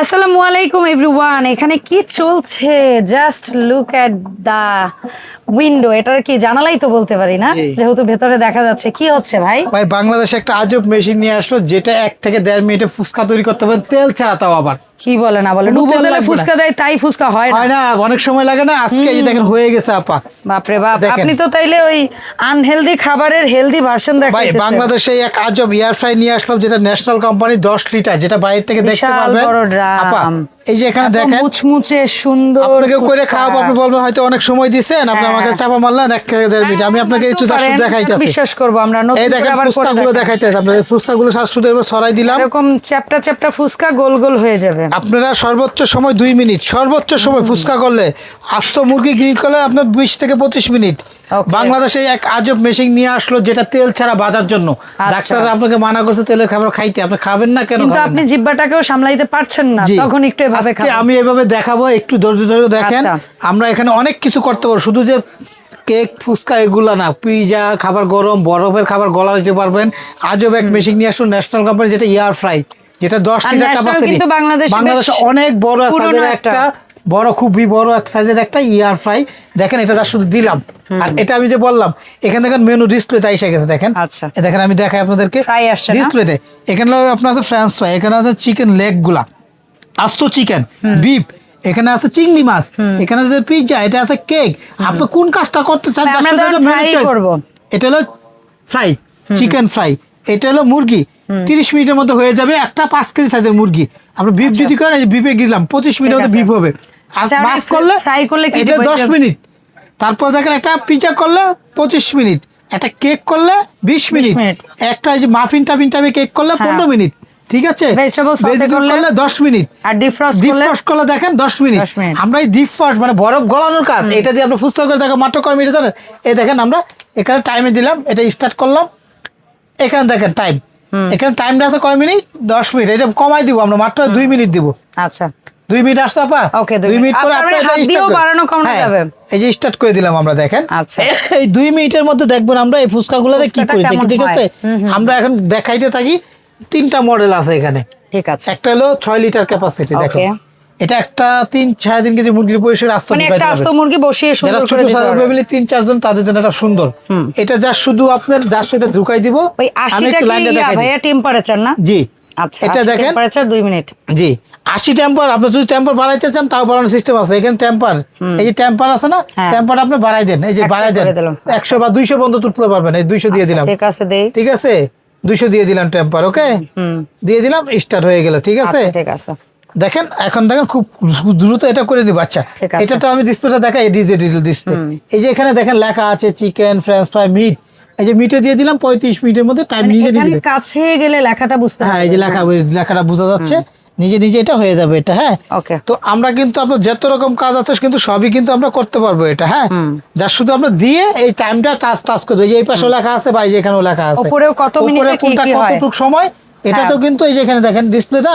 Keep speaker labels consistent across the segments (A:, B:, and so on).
A: আসসালামু আলাইকুম এভরিওয়ান এখানে কি চলছে? Just look at the window এটার কি জানালাই তো বলতে পারি না যেহেতু ভেতরে দেখা যাচ্ছে। কি হচ্ছে ভাই?
B: ভাই বাংলাদেশে একটা আজব মেশিন নিয়ে আসলো যেটা এক থেকে দেড় মিনিটে ফুচকা তৈরি করতে পারে তেল ছাড়া তাও আবার।
A: কি বলে না বলে? ডুবো
B: না।
A: ফুচকা দেয় তাই ফুচকা হয় না।
B: হয় না অনেক সময় লাগে না আজকে এই দেখেন হয়ে গেছে আপা।
A: বাপরে বাপ আপনি তো তাইলে ওই আনহেলদি খাবারের হেলদি ভার্সন
B: ভাই বাংলাদেশে এক আজব এয়ার ফ্রাই নিয়ে আসলাম যেটা ন্যাশনাল কোম্পানি দশ লিটার যেটা বাইরে থেকে দেখতে পারবেন। আপা এই যে এখানে দেখেন
A: মুচমুচে সুন্দর
B: আপনাকে করে
A: ফুচকা।
B: খাওয়াবো আপনি বলবেন হয়তো অনেক সময় দিচ্ছেন আপনি
A: হ্যাঁ।
B: আমাকে চাপা মারলেন এক দেড় মিনিট। আমি আপনাকে একটু দাসু দেখাইতেছি
A: বিশ্বাস করব আমরা। নতুন
B: এই দেখেন
A: দেখাই।
B: দেখাইতেছে আপনার ফুচকাগুলো শুধু এবার ছড়াই দিলাম।
A: এরকম চ্যাপটা চ্যাপটা ফুচকা গোল গোল হয়ে যাবে।
B: আপনারা সর্বোচ্চ সময় দুই মিনিট সর্বোচ্চ সময় ফুচকা করলে আস্ত মুরগি গ্রিল করলে আপনার বিশ থেকে পঁচিশ মিনিট। বাংলাদেশে এক আজব মেশিন নিয়ে আসলো যেটা তেল ছাড়া বাজার জন্য।
A: আচ্ছা।
B: ডাক্তার আপনাকে মানা করছে তেলের খাবার খাইতে আপনি খাবেন না কেন
A: কিন্তু আপনি জিব্বাটাকেও সামলাইতে পারছেন না তখন একটু এভাবে খাবেন।
B: আমি এভাবে দেখাবো একটু ধৈর্য ধৈর্য দেখেন।
A: আচ্ছা।
B: আমরা এখানে অনেক কিছু করতে পারব শুধু যে কেক ফুচকা এগুলা না পিজা খাবার গরম বরফের খাবার গলা দিতে পারবেন। আজব এক মেশিন নিয়ে আসলো ন্যাশনাল কোম্পানি যেটা এয়ার ফ্রাই যেটা দশ লিটার ক্যাপাসিটি
A: বাংলাদেশে
B: অনেক বড় সাইজের
A: একটা।
B: একটা। বড় খুবই বড় এক সাইজের একটা ইয়ার ফ্রাই দেখেন এটা শুধু দিলাম। আর এটা আমি যে বললাম এখানে দেখেন মেনু ডিসপ্লেতে এসে গেছে দেখেন।
A: আচ্ছা।
B: দেখেন আমি দেখাই আপনাদেরকে ডিসপ্লেতে এখানে আপনার আছে ফ্রান্স ফ্রাই এখানে আছে চিকেন লেগগুলা। আস্ত চিকেন বিফ এখানে আছে চিংড়ি মাছ। এখানে আছে পিৎজা এটা আছে কেক আপনি কোন কাজটা করতে চান একটা। এটা হলো ফ্রাই চিকেন ফ্রাই এটা হলো মুরগি। তিরিশ মিনিটের মধ্যে হয়ে যাবে একটা পাঁচ কেজি সাইজের মুরগি। আমরা বিফ যদি করেন বিফে গেলাম পঁচিশ মিনিটের মধ্যে। বিফ হবে। আর
A: আচ্ছা,
B: মাছ করলে
A: fry করলে
B: এটা দশ মিনিট। তারপর দেখেন একটা পিজা করলে পঁচিশ মিনিট। একটা কেক করলে বিশ মিনিট। একটা যে মাফিন টাফিন টাইপে কেক করলে
A: হ্যাঁ।
B: পনেরো মিনিট। ঠিক আছে?
A: করলে?
B: দশ মিনিট।
A: আর ডিফ্রস্ট
B: ডিপ
A: করলে
B: করলে দেখেন দশ মিনিট। আমরা এই ডিপ ফ্রস্ট মানে বরফ গলানোর কাজ এটা দিয়ে আমরা ফুস্ত করে দেখো মাত্র কয় মিনিট জানেন এই দেখেন আমরা এখানে টাইমে দিলাম এটা স্টার্ট করলাম। এখানে দেখেন টাইম এখানে টাইমটা আছে কয় মিনিট? দশ মিনিট। এটা কমাই দিব আমরা মাত্র দুই মিনিট দিব।
A: আচ্ছা।
B: দুই মিনিট আসছে আপা?
A: দুই।
B: পরে
A: মানে
B: হ্যাঁ,
A: যাবে?
B: এই যে স্টার্ট করে দিলাম আমরা দেখেন।
A: আচ্ছা।
B: এই দুই মিনিটের মধ্যে দেখবেন আমরা এই কি
A: ফুচকাটা
B: করি দেখি ঠিক আছে? আমরা এখন দেখাইতে থাকি তিনটা মডেল আছে এখানে।
A: ঠিক আছে।
B: একটা হলো ছয় লিটার ক্যাপাসিটি দেখো
A: Okay.
B: এটা একটা তিন সাড়ে তিন কেজি মুরগির আস্ত
A: মানে একটা আস্ত মুরগি বসিয়ে সুন্দর করে দিতে।
B: ফ্যামিলি তিন চারজন তাদের জন্য এটা সুন্দর। এটা যা শুধু আপনার যার সেটা ঢুকাই দিব।
A: ওই
B: আমি
A: আশিটা
B: একটু
A: কি
B: দেখাই
A: ভাইয়া টেম্পারেচার না?
B: জি।
A: আচ্ছা
B: এটা দেখেন।
A: টেম্পারেচার দুই মিনিট।
B: জি। আশি টেম্পার আপনি যদি টেম্পার বাড়াইতে চান তাও বাড়ানোর সিস্টেম আছে। এখানে টেম্পার এই যে টেম্পার আছে না
A: হ্যাঁ।
B: টেম্পার আপনি বাড়াই দেন। এই যে বাড়াই দেন।
A: করে দিলাম।
B: একশো বা দুইশো পর্যন্ত তুলতে পারবেন। এই দুইশো দিয়ে দিলাম।
A: ঠিক আছে দেই।
B: ঠিক আছে? দুইশো দিয়ে দিলাম টেম্পার ওকে
A: হুম।
B: দিয়ে দিলাম স্টার্ট হয়ে গেল। ঠিক আছে?
A: আচ্ছা, ঠিক আছে।
B: দেখেন এখন দেখেন খুব দ্রুত এটা করে দিব। আচ্ছা এটা তো আমি ডিসপ্লেটা দেখাই ডিজিটাল ডিসপ্লে এই যে এখানে দেখেন লেখা আছে চিকেন ফ্রেঞ্চ ফ্রাই মিট এই যে মিটে দিয়ে দিলাম পঁয়ত্রিশ মিনিটের মধ্যে টাইম নিজে
A: মানে
B: নিজে
A: কাছে গেলে লেখাটা বুঝতে
B: হ্যাঁ এই যে লেখা লেখাটা বোঝা যাচ্ছে। নিজে নিজে এটা হয়ে যাবে এটা হ্যাঁ? তো আমরা কিন্তু আপনার যত রকম কাজ আছে কিন্তু সবই কিন্তু আমরা করতে পারব এটা হ্যাঁ? যার শুধু আমরা দিয়ে এই টাইমটা টাচ টাচ করব। এই যে এই পাশেও লেখা আছে বা এই যে এখানেও লেখা আছে।
A: ওপরেও কত মিনিটে
B: কোনটা
A: কি
B: সময় এটা তো
A: হ্যাঁ।
B: কিন্তু এই যে এখানে দেখেন ডিসপ্লেটা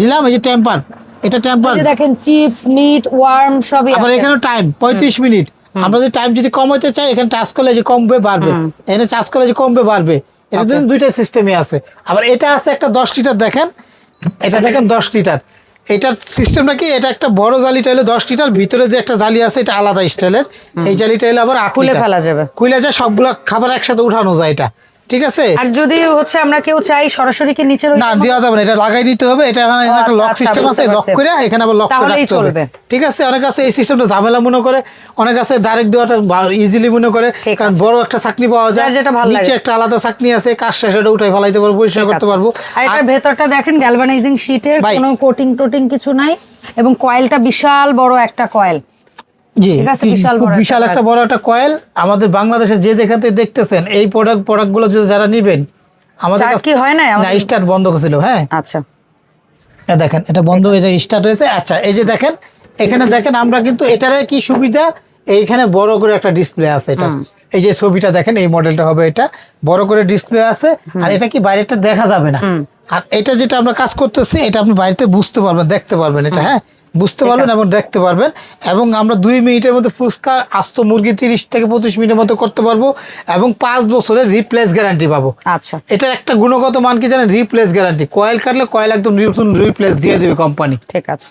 B: দিলাম এই যে টেম্পার এটা টেম্পার
A: দেখেন চিপস মিট ওয়ার্ম সবই
B: আবার। এখানে টাইম পঁয়ত্রিশ মিনিট। আমরা যদি টাইম যদি কমাতে চাই এখানে টাচ করলে যে কমবে বাড়বে। এখানে টাচ করলে যে কমবে বাড়বে। এটা কিন্তু দুইটা সিস্টেমে আছে। আবার এটা আছে একটা দশ লিটার দেখেন। এটা দেখেন দশ লিটার। এটার সিস্টেমটা কি? এটা একটা বড় জালিটা হলো দশ লিটার ভিতরে যে একটা জালি আছে এটা আলাদা স্টাইলের এই জালিটা হলো আবার আট
A: খুলে ফেলা যাবে।
B: খুলে যায় সবগুলা খাবার একসাথে উঠানো যায় এটা। ঠিক আছে?
A: আর যদি হচ্ছে আমরা কেউ চাই সরাসরি কি নিচে
B: না দেওয়া যাবে না এটা লাগাই দিতে হবে এটা এখানে একটা লক
A: আচ্ছা,
B: সিস্টেম আছে লক করে এখানে আবার লক করে রাখতে হবে। ঠিক আছে অনেক আছে এই সিস্টেমটা ঝামেলা মনে করে অনেক আছে ডাইরেক্ট দেওয়াটা ইজিলি মনে করে কারণ বড় একটা চাকনি পাওয়া যায়
A: যেটা ভালো
B: নিচে একটা আলাদা চাকনি আছে কাজ শেষ ওটা উঠে ফেলাইতে পারব পরিষ্কার করতে পারব।
A: আর এটার ভেতরটা দেখেন গ্যালভানাইজিং শীটের। কোনো কোটিং টোটিং কিছু নাই এবং কয়েলটা বিশাল বড় একটা কয়েল
B: জি
A: বিশাল
B: খুব
A: একটা
B: বিশাল একটা বড় একটা কয়েল। আমাদের বাংলাদেশে যে দেখাতে দেখতেছেন এই প্রোডাক্ট প্রোডাক্টগুলো যদি যারা নিবেন আমাদের কাছে
A: কি হয়
B: না স্টার্ট বন্ধ ছিল হ্যাঁ।
A: আচ্ছা।
B: দেখেন এটা বন্ধ হয়ে যায় স্টার্ট হয়েছে। আচ্ছা এই যে দেখেন এখানে দেখেন আমরা কিন্তু এটারে কি সুবিধা? এইখানে বড় করে একটা ডিসপ্লে আছে এটা। এই যে ছবিটা দেখেন এই মডেলটা হবে এটা। বড় করে ডিসপ্লে আছে আর এটা কি বাইরেটা দেখা যাবে না? আর এটা যেটা আমরা কাজ করতেছি এটা আপনি বাড়িতে বুঝতে পারবেন দেখতে পারবেন এটা হ্যাঁ। বুঝতে পারবেন এবং দেখতে পারবেন। এবং আমরা দুই মিনিটের মধ্যে ফুচকা আস্ত মুরগি তিরিশ থেকে পঁচিশ মিনিটের মধ্যে করতে পারব এবং পাঁচ বছরের রিপ্লেস গ্যারান্টি পাবো।
A: আচ্ছা।
B: এটা একটা গুণগত মান কি জানেন? রিপ্লেস গ্যারান্টি কয়েল কাটলে কয়েল একদম নতুন রিপ্লেস দিয়ে দেবে কোম্পানি
A: ঠিক আছে।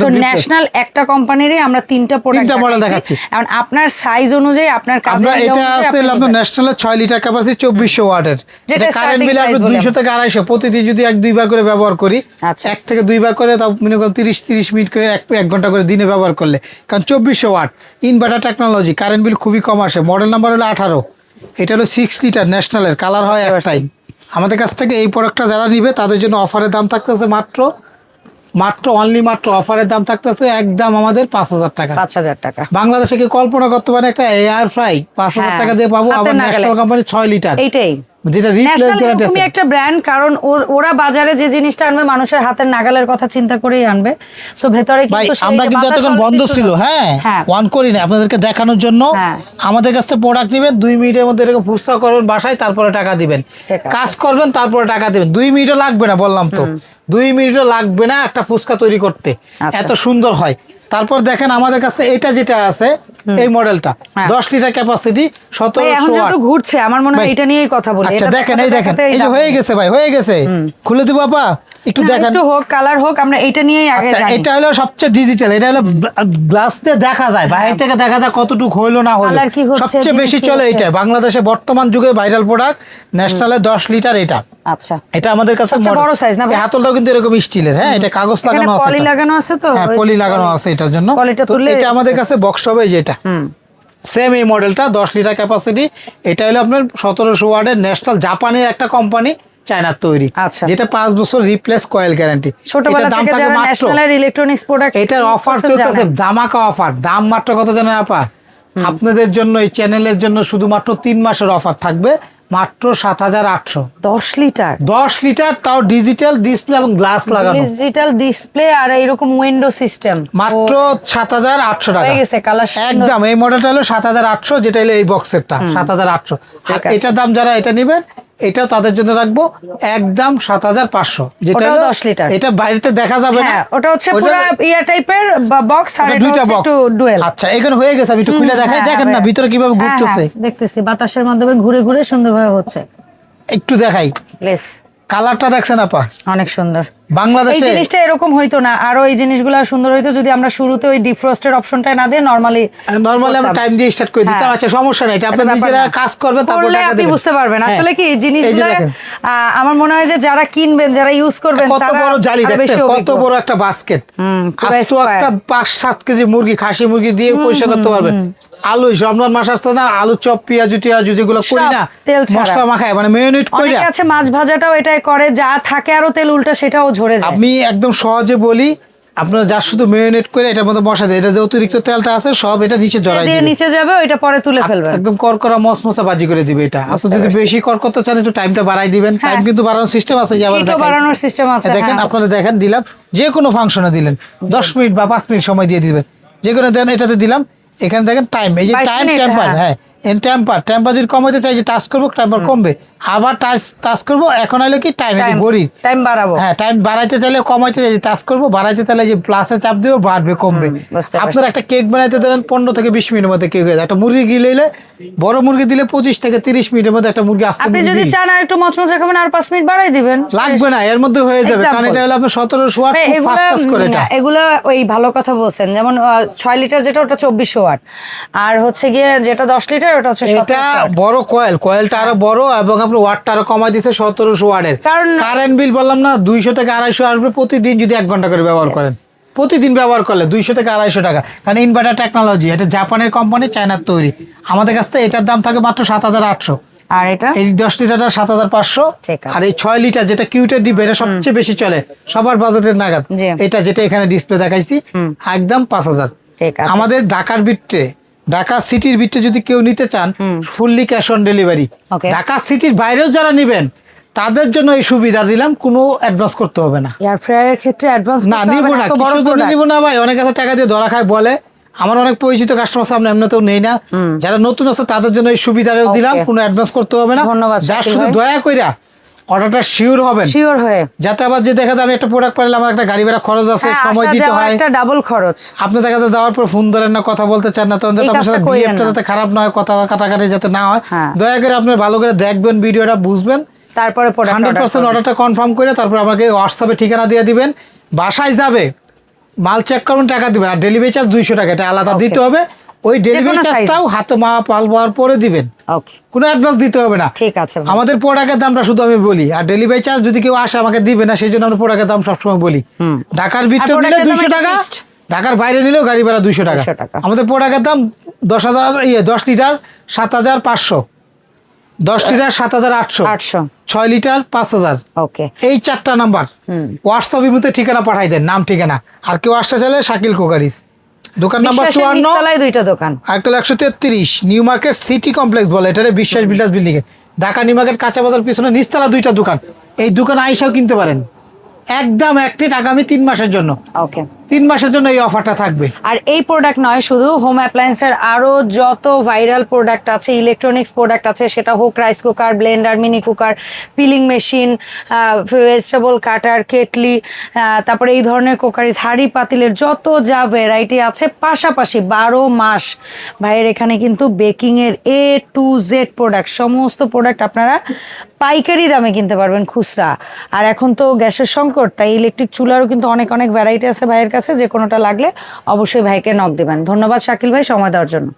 A: সো ন্যাশনাল একটা কোম্পানিরই আমরা তিনটা প্রোডাক্ট
B: তিনটা model দেখাচ্ছি।
A: এখন আপনার সাইজ অনুযায়ী আপনার
B: আমরা এটা আছে আপনার ন্যাশনালের ছয় লিটার ক্যাপাসিটি চব্বিশশো ওয়াটের।
A: যেটা
B: এটা কারেন্ট বিল আমরা
A: price
B: থেকে আড়াইশো। প্রতিদিন যদি এক দুইবার করে ব্যবহার করি
A: আচ্ছা।
B: এক থেকে দুইবার করে তাও মনে করুন তিরিশ তিরিশ মিনিট করে এক এক ঘণ্টা করে দিনে ব্যবহার করলে। কারণ চব্বিশশো watt inverter technology current bill খুবই কম আসে। মডেল নাম্বার হলো আঠারো। এটা হলো সিক্স লিটার ন্যাশনালের কালার হয় একটাই আমাদের কাছ থেকে এই প্রোডাক্টটা যারা নিবে তাদের জন্য অফারের দাম থাকতেছে মাত্র মাত্র অনলি মাত্র অফারের দাম থাকতেছে একদম আমাদের পাঁচ হাজার টাকা।
A: পাঁচ হাজার টাকা।
B: বাংলাদেশে কি কল্পনা করতে পারে একটা এয়ার ফ্রাই পাঁচ হাজার
A: হ্যাঁ,
B: টাকা দিয়ে পাবো আবার। ন্যাশনাল কোম্পানি ছয় লিটার
A: এইটাই।
B: যেটা রিপ্লেস গ্যারান্টি আছে
A: একটা ব্র্যান্ড কারণ ওরা বাজারে যে জিনিসটা আনবে মানুষের হাতের নাগালের কথা চিন্তা করেই আনবে। সো ভেতরে
B: ভাই
A: কিন্তু
B: আমরা কিন্তু এতক্ষণ বন্ধ
A: ছিল।
B: ছিল হ্যাঁ?
A: হ্যাঁ।
B: ওয়ান করি না আপনাদেরকে দেখানোর জন্য।
A: হ্যাঁ।
B: আমাদের কাছ থেকে প্রোডাক্ট নেবেন দুই মিনিটের মধ্যে এরকম করবেন বাসায় তারপরে টাকা দিবেন। কাজ করবেন তারপরে টাকা দিবেন। দুই মিনিটও লাগবে না বললাম তো। দুই মিনিটও লাগবে না একটা ফুচকা তৈরি করতে।
A: আচ্ছা।
B: এত সুন্দর হয়। তারপর দেখেন আমাদের কাছে এটা যেটা আছে এই মডেলটা।
A: হ্যাঁ।
B: দশ লিটার ক্যাপাসিটি
A: সতেরো এখন ঘুরছে আমার মনে হয় এটা নিয়েই কথা বলি।
B: আচ্ছা দেখেন এই দেখেন। এই যে হয়ে গেছে ভাই হয়ে গেছে। খুলে দিব একটু দেখেন।
A: একটু হোক কালার হোক আমরা এটা নিয়েই আগে
B: আচ্ছা,
A: জানি।
B: এটা হলো সবচেয়ে ডিজিটাল এটা হলো গ্লাস দিয়ে দেখা যায় বাইরে থেকে দেখা যায় কতটুকু হইল না হলো সবচেয়ে বেশি চলে এটা বাংলাদেশে বর্তমান যুগে ভাইরাল প্রোডাক্ট ন্যাশনালে লিটার এটা।
A: আচ্ছা।
B: এটা আমাদের কাছে
A: বড় size না
B: হাতলটাও কিন্তু এরকম স্টিলের হ্যাঁ এটা কাগজ লাগানো আছে
A: পলি লাগানো আছে তো?
B: হ্যাঁ পলি লাগানো আছে এটার জন্য। তো এটা আমাদের কাছে বক্স হবে যেটা।
A: হুম।
B: সেম এই মডেলটা দশ লিটার ক্যাপাসিটি এটা হলো আপনার সতেরোশো ওয়ার্ডের ন্যাশনাল জাপানের একটা কোম্পানি চায়নার তৈরি।
A: আচ্ছা।
B: যেটা পাঁচ বছর রিপ্লেস কয়েল গ্যারান্টি
A: ছোটবেলা থেকে যারা ন্যাশনালের ইলেকট্রনিক্স প্রোডাক্ট
B: এটার অফার চলতেছে দামাকা অফার দাম মাত্র কত জানেন আপা? আপনাদের জন্য এই চ্যানেলের জন্য শুধুমাত্র তিন মাসের অফার থাকবে মাত্র সাত হাজার আটশো।
A: দশ লিটার?
B: দশ লিটার তাও ডিজিটাল ডিসপ্লে এবং গ্লাস লাগানো।
A: ডিজিটাল ডিসপ্লে আর এরকম উইন্ডো সিস্টেম
B: মাত্র সাত হাজার আটশো টাকা।
A: গেছে, সুন্দর।
B: একদম এই মডেলটা হলো সাত হাজার আটশো যেটা হলো এই বক্সেরটা সাত হাজার আটশো। আর এটার দাম যারা এটা নেবেন এটাও তাদের জন্য রাখব একদম সাত হাজার পাঁচশো। যেটা
A: দশ লিটার।
B: এটা বাইরেতে দেখা যাবে না।
A: হ্যাঁ ওটা হচ্ছে ইয়া টাইপের বক্স আর
B: দুইটা বক্স আচ্ছা এখানে হয়ে গেছে আমি একটু খুলে দেখাই। দেখেন না ভিতরে কীভাবে ঘুরতেছে।
A: দেখতেছি। বাতাসের মাধ্যমে ঘুরে ঘুরে সুন্দরভাবে হচ্ছে।
B: একটু দেখাই।
A: প্লিজ
B: কালারটা দেখছেন আপা?
A: অনেক সুন্দর।
B: বাংলাদেশে এই
A: জিনিসটা এরকম হইতো না। আরও এই জিনিসগুলো সুন্দর হইতো যদি আমরা শুরুতে ওই ডিফ্রস্টের অপশনটা না দিয়ে নরমালি
B: নরমালি আমরা টাইম দিয়ে স্টার্ট করে দিতাম।
A: হ্যাঁ।
B: আচ্ছা সমস্যা নাই। এটা আপনি নিজেরা কাজ করবেন তারপর টাকা
A: আপনি বুঝতে পারবেন।
B: হ্যাঁ।
A: আসলে কি জিনিসগুলো আমার মনে হয় যে যারা কিনবেন যারা ইউজ করবেন
B: কত বড় জালি দেখছেন? কত বড় একটা বাস্কেট
A: হুম, পুরো
B: আস্ত একটা পাঁচ সাত কেজি মুরগি খাসি মুরগি দিয়ে পরিষ্কার করতে পারবেন। আলু রমজান মাস আসছে না আলু চপ পেঁয়াজ টিয়াজু যেগুলো করি না। মশলা মাখায় মানে মেয়নেট কইরা।
A: অনেকে আছে মাছ ভাজাটাও এটাই করে যা থাকে আরও তেল উল্টা সেটাও ঝরে যায়।
B: আমি একদম সহজে বলি আপনারা যা শুধু মেয়নেট করে এটার মধ্যে বসা দেয় এটা যে অতিরিক্ত তেলটা আছে সব এটা নিচে জড়াই
A: দিয়ে
B: দিবে।
A: নিচে যাবে ওইটা পরে তুলে ফেলবেন।
B: একদম করকরা মসমসা বাজি করে দিবে এটা। আপনি যদি বেশি কর করতে চান একটু টাইমটা বাড়াই দিবেন। টাইম
A: হ্যাঁ।
B: কিন্তু বাড়ানোর সিস্টেম আছে যে আবার।
A: বাড়ানোর সিস্টেম আছে
B: দেখেন
A: হ্যাঁ।
B: আপনারা দেখেন দিলাম। যে কোনো ফাংশনে দিলেন। দশ মিনিট বা পাঁচ মিনিট সময় দিয়ে দিবেন। যে কোনো দেন এটাতে দিলাম। এখানে দেখেন টাইম এই যে
A: 22
B: টাইম টেম্পার
A: হ্যাঁ।
B: টেম্পার টেম্পার যদি কমাতে চাই যে টাচ করব টেম্পার কমবে। আবার টাচ টাচ করব এখন হলো কি? টাইম ঘড়ি
A: টাইম বাড়াবো।
B: হ্যাঁ টাইম বাড়াইতে চাইলে কমাইতে চাইলে টাচ করব বাড়াইতে চাইলে যে প্লাসে চাপ দেবো বাড়বে কমবে। আপনার একটা কেক বানাইতে দেন পনেরো থেকে বিশ মিনিটের মধ্যে কেক হয়ে যায়। একটা মুরগি গিলে বড় মুরগি দিলে পঁচিশ থেকে তিরিশ মিনিটের মধ্যে একটা মুরগি আসতে
A: আপনি যদি চান আর একটু মচমচে খাবেন আর পাঁচ মিনিট বাড়াই দিবেন।
B: লাগবে না এর মধ্যে হয়ে যাবে। কারণ এটা হলো আপনার সতেরোশো ওয়াট
A: এগুলা
B: ফাস্ট করে এটা।
A: এগুলা ওই ভালো কথা বলছেন। যেমন ছয় লিটার যেটা ওটা চব্বিশশো ওয়াট আর হচ্ছে গিয়ে যেটা দশ লিটার ওটা হচ্ছে
B: এটা বড় কয়েল কয়েলটা আরও বড় এবং আপনি ওয়াটটা আরও কমাই দিচ্ছে সতেরোশো ওয়াটের কারেন্ট বিল বললাম না দুইশো থেকে আড়াইশো আসবে প্রতিদিন যদি এক ঘণ্টা করে ব্যবহার করেন। প্রতিদিন ব্যবহার করলে দুইশো থেকে আড়াইশো টাকা। কারণ ইনভার্টার টেকনোলজি এটা জাপানের কোম্পানি চায়নার তৈরি। আমাদের কাছ থেকে এটার দাম থাকে মাত্র সাত হাজার আটশো।
A: আর এটা?
B: এই দশ লিটারটা সাত হাজার পাঁচশো। আর এই ছয় লিটার যেটা কিউটের ডিব্বা এটা সবচেয়ে বেশি চলে। সবার বাজেটের নাগাদ। এটা যেটা এখানে ডিসপ্লে দেখাইছি একদম পাঁচ হাজার। আমাদের ঢাকার বিট্রে ঢাকা সিটির বিট্রে যদি কেউ নিতে চান fully cash on delivery Dhaka সিটির বাইরেও যারা নিবেন তাদের জন্য এই সুবিধা দিলাম কোনো অ্যাডভান্স করতে হবে না।
A: এয়ার ফ্রায়ারের ক্ষেত্রে অ্যাডভান্স
B: না নিব না কিসের জন্য নিব না ভাই অনেক আছে টাকা দিয়ে ধরা খায় বলে। আমার অনেক পরিচিত কাস্টমার সামনে এমনিতেও নেই না। যারা নতুন আছে তাদের জন্য এই সুবিধাটাও দিলাম. কোনো অ্যাডভান্স করতে হবে না।
A: ধন্যবাদ,
B: যার শুধু দয়া কইরা অর্ডারটা শিওর হবেন?
A: শিওর হয়ে।
B: যাতে আবার যে দেখা যায় আমি একটা প্রোডাক্ট পাইলে আমার একটা গাড়ি ভাড়া খরচ আছে
A: হ্যাঁ,
B: সময় দিতে হয়।
A: একটা ডাবল খরচ।
B: আপনি দেখা যায় যাওয়ার পর ফোন ধরেন না কথা বলতে চান না তখন যাতে আপনার সাথে বিহেভটা যাতে খারাপ না হয় কথা কাটাকাটি যাতে না হয়।
A: হ্যাঁ।
B: দয়া করে আপনি ভালো করে দেখবেন ভিডিওটা বুঝবেন।
A: তারপরে
B: হান্ড্রেড পার্সেন্ট অর্ডারটা কনফার্ম করে তারপর আমাকে হোয়াটসঅ্যাপে ঠিকানা দিয়ে দিবেন। বাসায় যাবে মাল চেক করুন টাকা দিবেন। আর ডেলিভারি চার্জ দুইশো টাকা এটা আলাদা দিতে হবে। ওই ডেলিভারি। চার্জটাও হাতে মা পাল পাওয়ার পরে দিবেন। কোনো অ্যাডভান্স দিতে হবে না।
A: ঠিক আছে
B: আমাদের প্রোডাক্টের দামটা শুধু আমি বলি। আর ডেলিভারি চার্জ যদি কেউ আসে আমাকে দিবে না সেই জন্য আমরা প্রোডাক্টের দাম সবসময় বলি। ঢাকার ভিতরে নিলে
A: একটা
B: টাকা ঢাকার বাইরে নিলেও গাড়ি ভাড়া
A: 200 টাকা।
B: আমাদের প্রোডাক্টের দাম দশ হাজার ইয়ে দশ লিটার সাত হাজার পাঁচশো। দশ লিটার সাত হাজার আটশো।
A: আটশো।
B: ছয় লিটার পাঁচ হাজার।
A: ওকে
B: এই চারটা নাম্বার হোয়াটসঅ্যাপ ইমুতে ঠিকানা পাঠাই দেন নাম ঠিকানা। আর কেউ আসতে চাইলে শাকিল কোকারিস। দোকান নাম্বার চুয়ান্ন
A: দুইটা দোকান।
B: আরেকটা একশো তেত্রিশ নিউ মার্কেট সিটি কমপ্লেক্স বলে এটারে বিশ্বাস বিল্ডার্স বিল্ডিং এ। ঢাকা নিউ মার্কেট কাঁচা বাজার পিছনে নিচতলা দুইটা দোকান। এই দোকান আইসাও কিনতে পারেন। একদম একটি আগামী তিন মাসের জন্য।
A: ওকে
B: তিন মাসের জন্য এই অফারটা থাকবে।
A: আর এই প্রোডাক্ট নয়, শুধু হোম অ্যাপ্লায়েন্সের আরও যত ভাইরাল প্রোডাক্ট আছে ইলেকট্রনিক্স প্রোডাক্ট আছে, সেটা হোক rice cooker blender mini cooker peeling machine vegetable cutter kettle তারপরে এই ধরনের কুকারিজ হাড়ি পাতিলের যত যা ভ্যারাইটি আছে, পাশাপাশি বারো মাস ভাইয়ের এখানে কিন্তু বেকিংয়ের এ টু জেড প্রোডাক্ট সমস্ত প্রোডাক্ট আপনারা পাইকারি দামে কিনতে পারবেন খুচরা। আর এখন তো গ্যাসের সংকট, তাই ইলেকট্রিক চুলারও কিন্তু অনেক অনেক ভ্যারাইটি আছে ভাইয়ের কাছে যে কোনোটা লাগলে অবশ্যই ভাইকে নক দেবেন। ধন্যবাদ শাকিল ভাই, সময় দেওয়ার জন্য।